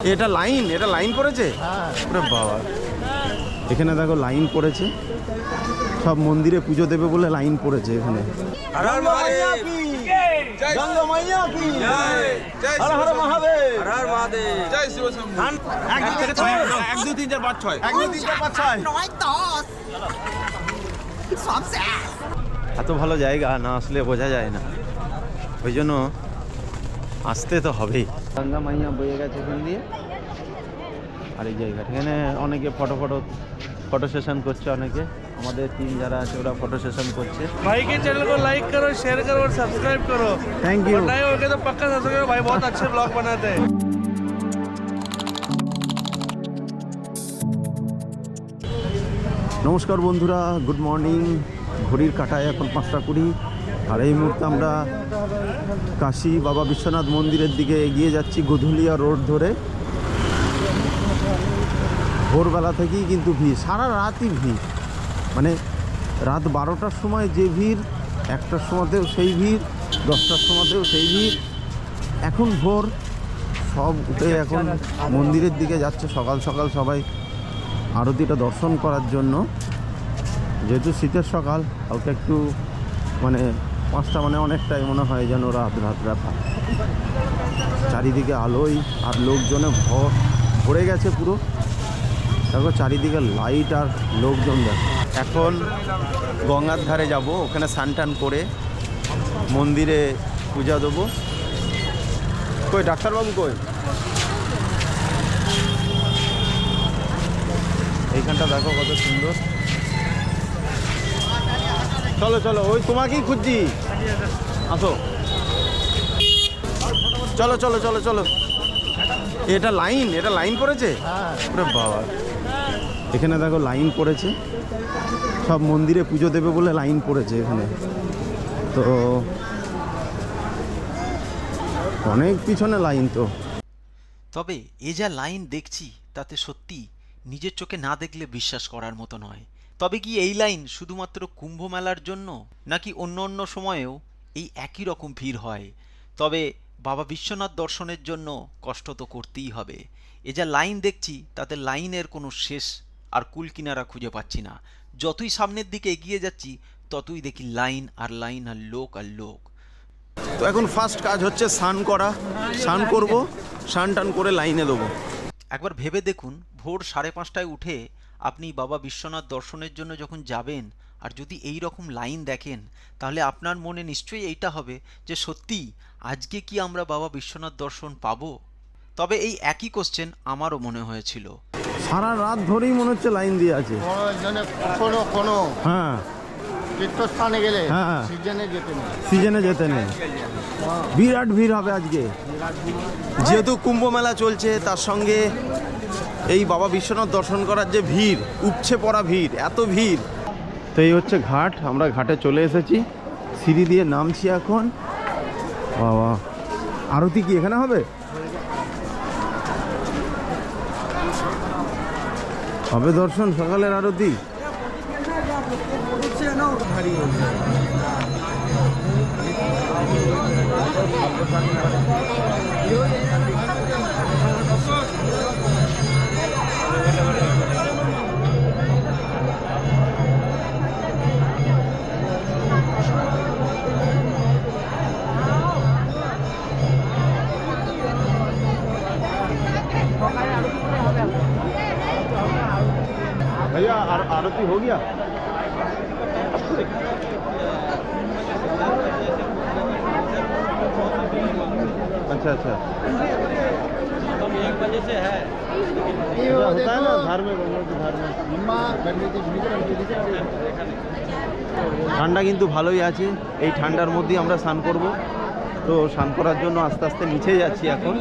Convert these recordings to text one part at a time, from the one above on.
এটা লাইন এটা লাইন পড়েছে? বাবা। এখানে দেখো লাইন পড়েছে। সব মন্দিরে পুজো দেবে বলে লাইন পড়েছে এখানে। এত ভালো জায়গা না আসলে বোঝা যায় না। ওই জন্য আসতে তো হবেই। গঙ্গা মাইয়া বয়ে গেছে এখান দিয়ে আর এই জায়গাটা এখানে অনেকে ফটো ফটো ফটো সেশন করছে অনেকে আমাদের টিম যারা আছে ওরা ফটো সেশন করছে भाई के चैनल को लाइक करो शेयर करो और सब्सक्राइब करो थैंक यू और नए हो गए तो पक्का सब्सक्राइब करो भाई बहुत अच्छे ब्लॉग बनाते हैं নমস্কার বন্ধুরা গুড মর্নিং ঘড়ির কাটায় এখন পাঁচটা কুড়ি আর এই মুহূর্তে আমরা কাশী বাবা বিশ্বনাথ মন্দিরের দিকে এগিয়ে যাচ্ছি গোধুলিয়া রোড ধরে। ভোরবেলা থেকেই কিন্তু ভিড়, সারা রাতই ভিড়। মানে রাত বারোটার সময় যে ভিড়, একটার সময়তেও সেই ভিড়, দশটার সময়তেও সেই ভিড়। এখন ভোর, সব উঠে এখন মন্দিরের দিকে যাচ্ছে সকাল সকাল সবাই আরতিটা দর্শন করার জন্য। যেহেতু শীতের সকাল হালকা একটু মানে পাঁচটা মানে অনেকটাই মনে হয় যেন রাত রাত রাত। চারিদিকে আলোয় আর লোকজনে ভর ভরে গেছে পুরো। দেখো চারিদিকে লাইট আর লোকজন দেখো। এখন গঙ্গার ধারে যাব, ওখানে স্নান টান করে মন্দিরে পূজা দেবো। কই, ডাক্তারবাবু কই? এইখানটা দেখো কত সুন্দর। চলো চলো, ওই তোমাকেই খুঁজছি। আসো। চলো চলো চলো চলো। এটা লাইন এটা লাইন পড়েছে? বাবা। এখানে দেখো লাইন পড়েছে। সব মন্দিরে পুজো দেবে বলে লাইন পড়েছে এখানে। তো অনেক পিছনে লাইন তো। তবে এ যা লাইন দেখছি, তাতে সত্যি নিজের চোখে না দেখলে বিশ্বাস করার মতো নয়। তবে কি এই লাইন শুধুমাত্র কুম্ভ মেলার জন্য? নাকি অন্য অন্য সময়েও এই একই রকম ভিড় হয়? তবে বাবা বিশ্বনাথ দর্শনের জন্য কষ্ট তো করতেই হবে। এ যা লাইন দেখছি তাতে লাইনের কোনো শেষ আর কুল কিনারা খুঁজে পাচ্ছি না। যতই সামনের দিকে এগিয়ে যাচ্ছি ততই দেখি লাইন আর লাইন আর লোক আর লোক। তো এখন ফার্স্ট কাজ হচ্ছে স্নান করা। স্নান করব স্নান টান করে লাইনে দেবো। একবার ভেবে দেখুন ভোর সাড়ে পাঁচটায় উঠে আপনি বাবা বিশ্বনাথ দর্শনের জন্য যখন যাবেন আর যদি এই রকম লাইন দেখেন তাহলে আপনার মনে নিশ্চয়ই এইটা হবে যে সত্যি আজকে কি আমরা বাবা বিশ্বনাথ দর্শন পাবো? তবে এই একই কোশ্চেন আমারও মনে হয়েছিল। সারা রাত ধরেই মনে হচ্ছে লাইন দিয়ে আছে। কোনো কোনো হ্যাঁ। তীর্থস্থানে গেলে হ্যাঁ। সিজনে যেতে নেই। সিজনে যেতে নেই। বিরাট ভিড় হবে আজকে। যেহেতু কুম্ভ মেলা চলছে তার সঙ্গে এই বাবা বিশ্বনাথ দর্শন করার যে ভিড়, উপছে পড়া ভিড়, এত ভিড়। তো এই হচ্ছে ঘাট, আমরা ঘাটে চলে এসেছি। সিঁড়ি দিয়ে নামছি এখন। বাবা, আরতি কি এখানে হবে? হবে দর্শন, সকালের আরতি। भैया हो गया अच्छा अच्छा ये वो होता है ना देखो धार में गंगा के धार में মা গণপতি গণপতি ঠান্ডা কিন্তু ভালোই আছে এই ঠান্ডার মধ্যেই আমরা স্নান করব তো স্নান করার জন্য আস্তে আস্তে নিচে যাচ্ছি এখন।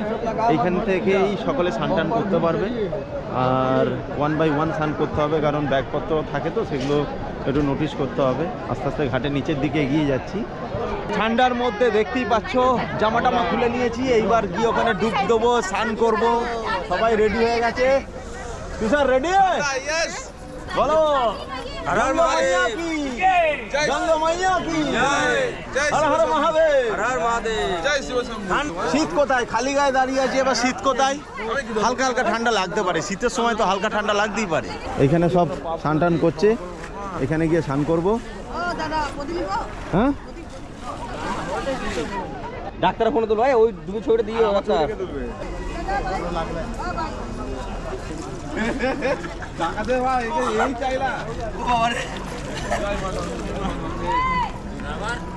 এইখান থেকেই সকলে স্নান টান করতে পারবে। আর ওয়ান বাই ওয়ান স্নান করতে হবে কারণ ব্যাগপত্র থাকে তো সেগুলো একটু নোটিশ করতে হবে। আস্তে আস্তে ঘাটের নিচের দিকে এগিয়ে যাচ্ছি। ঠান্ডার মধ্যে দেখতেই পাচ্ছ জামা টামা খুলে নিয়েছি। এইবার গিয়ে ওখানে ডুব দেবো স্নান করব। সবাই রেডি হয়ে গেছে? তুষার রেডি বলো। শীত কোথায়? খালি গায়ে দাঁড়িয়ে আছে এবার শীত কোথায়? হালকা হালকা ঠান্ডা লাগতে পারে। শীতের সময় তো হালকা ঠান্ডা লাগতেই পারে। এখানে সব স্নান টান করছে। এখানে গিয়ে স্নান করব। হ্যাঁ? ডাক্তার ফোনে ভাই ওই দুটো ছবিটা দিয়ে ডাক্তার।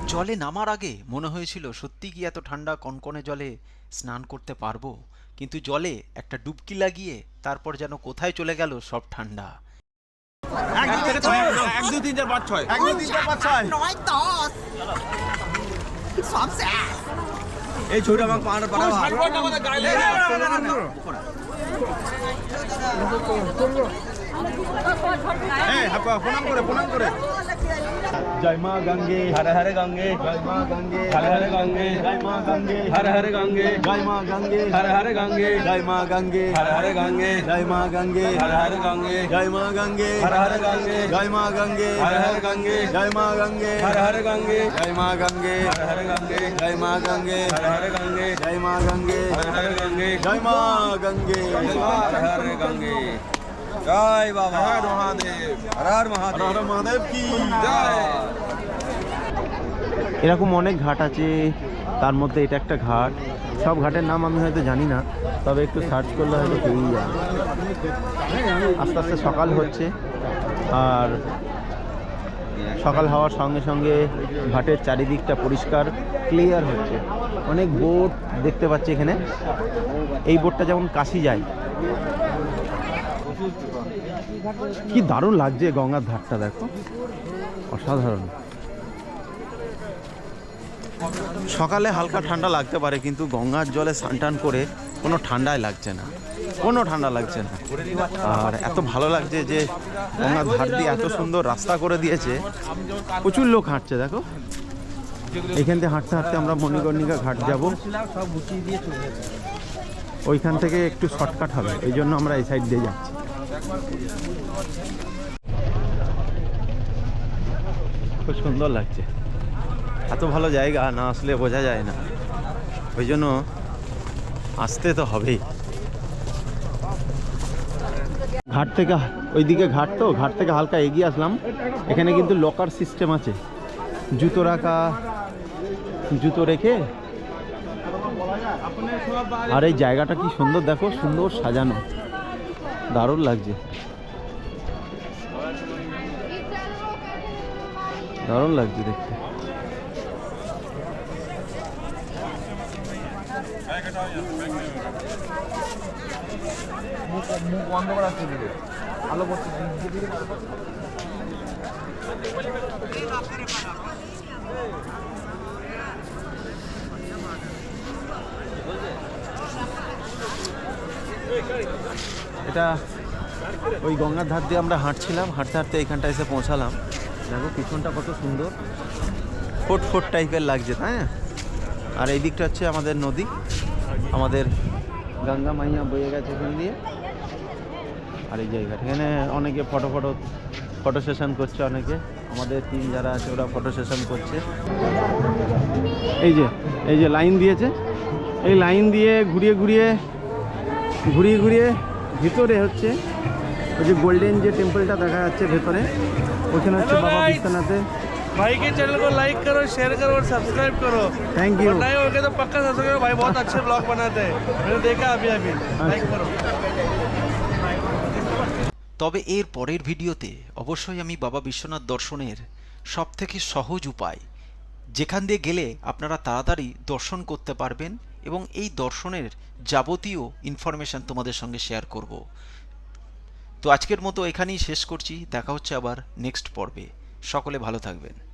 জলে নামার আগে মনে হয়েছিল সত্যি কি এত ঠান্ডা কনকনে জলে স্নান করতে পারব? কিন্তু জলে একটা ডুবকি লাগিয়ে তারপর যেন কোথায় চলে গেল সব ঠান্ডা। এক দুই তিন চার পাঁচ ছয়। এক দুই তিন চার পাঁচ ছয় nói to xóm xã এই ছবিটা 你们都坐 হ্যাঁ প্রণাম করে প্রণাম করে জয় মা গঙ্গে হরে হরে গঙ্গে জয় মা গঙ্গে হরে হরে গঙ্গে জয় মা গঙ্গে হরে হরে গঙ্গে জয় মা গঙ্গে হরে হরে গঙ্গে জয় মা গঙ্গে হরে হরে গঙ্গে জয় মা গঙ্গে হরে হরে গঙ্গে জয় মা গঙ্গে হরে হরে গঙ্গে জয় মা গঙ্গে হরে হরে গঙ্গে জয় মা গঙ্গে হরে হরে গঙ্গে জয় মা গঙ্গে হরে হরে গঙ্গে জয় মা গঙ্গে হরে হরে গঙ্গে জয় মা গঙ্গে হরে হরে গঙ্গে জয় মা গঙ্গে হরে হরে গঙ্গে জয় বাবা। হর মহাদেব। হর হর মহাদেব। হর মহাদেব কি জয়। এরকম অনেক ঘাট আছে তার মধ্যে এটা একটা ঘাট। সব ঘাটের নাম আমি হয়তো জানি না তবে একটু সার্চ করলে হয়তো পেয়েই যাবে। আস্তে আস্তে সকাল হচ্ছে আর সকাল হওয়ার সঙ্গে সঙ্গে ঘাটের চারিদিকটা পরিষ্কার ক্লিয়ার হচ্ছে। অনেক বোট দেখতে পাচ্ছি এখানে। এই বোটটা যেমন কাশি যায় কি দারুণ লাগছে গঙ্গার ধারটা, দেখো। অসাধারণ। সকালে হালকা ঠান্ডা লাগতে পারে, কিন্তু গঙ্গার জলে স্নান করে কোনো ঠান্ডাই লাগছে না। কোনো ঠান্ডা লাগছে না। আর এত ভালো লাগছে যে গঙ্গার ধার দিয়ে এত সুন্দর রাস্তা করে দিয়েছে। প্রচুর লোক হাঁটছে, দেখো। এখান থেকে হাঁটতে হাঁটতে আমরা মণিকর্ণিকা ঘাট যাব। ওইখান থেকে একটু শর্টকাট হবে, এই জন্য আমরা এই সাইড দিয়ে যাচ্ছি। খুব সুন্দর লাগছে। এত ভালো জায়গা না আসলে বোঝা যায় না। ওই জন্য আসতে তো হবেই। ঘাট থেকে, ওইদিকে ঘাট তো, ঘাট থেকে হালকা এগিয়ে আসলাম। এখানে কিন্তু লকার সিস্টেম আছে। জুতো রাখা, জুতো রেখে। আর এই জায়গাটা কি সুন্দর দেখো, সুন্দর সাজানো। দারুণ লাগছে দারুণ লাগছে দেখতে আলো করছে Hey, hey. এটা ওই গঙ্গার ধার দিয়ে আমরা হাঁটছিলাম, হাঁটতে হাঁটতে এইখানটা এসে পৌঁছালাম। দেখো পিছনটা কত সুন্দর। ফোট ফোট টাইপের লাগছে, তাই আর এই দিকটা হচ্ছে আমাদের নদী। আমাদের গঙ্গা মাইয়া বয়ে গেছে এখান দিয়ে। আর এই জায়গাটা। এখানে অনেকে ফটো ফটো ফটো সেশন করছে অনেকে। আমাদের টিম যারা আছে, ওরা ফটো সেশন করছে। এই যে এই যে লাইন দিয়েছে। এই লাইন দিয়ে ঘুরিয়ে ঘুরিয়ে ঘুরিয়ে ঘুরিয়ে ভিতরে হচ্ছে ওই যে গোল্ডেন যে টেম্পলটা দেখা যাচ্ছে ভেতরে ওখানে হচ্ছে Hello, বাবা guys. বিশ্বনাথের भाई के चैनल को लाइक करो शेयर करो और सब्सक्राइब करो थैंक यू और नए होंगे तो पक्का सब्सक्राइब करो भाई बहुत अच्छे ब्लॉग बनाते हैं मैंने देखा अभी अभी लाइक करो তবে এর পরের ভিডিওতে অবশ্যই আমি বাবা বিশ্বনাথ দর্শনের সব থেকে সহজ উপায় যেখান দিয়ে গেলে আপনারা তাড়াতাড়ি দর্শন করতে পারবেন এবং এই দর্শনের যাবতীয় ইনফরমেশান তোমাদের সঙ্গে শেয়ার করব। তো আজকের মতো এখানেই শেষ করছি। দেখা হচ্ছে আবার নেক্সট পর্বে। সকলে ভালো থাকবেন।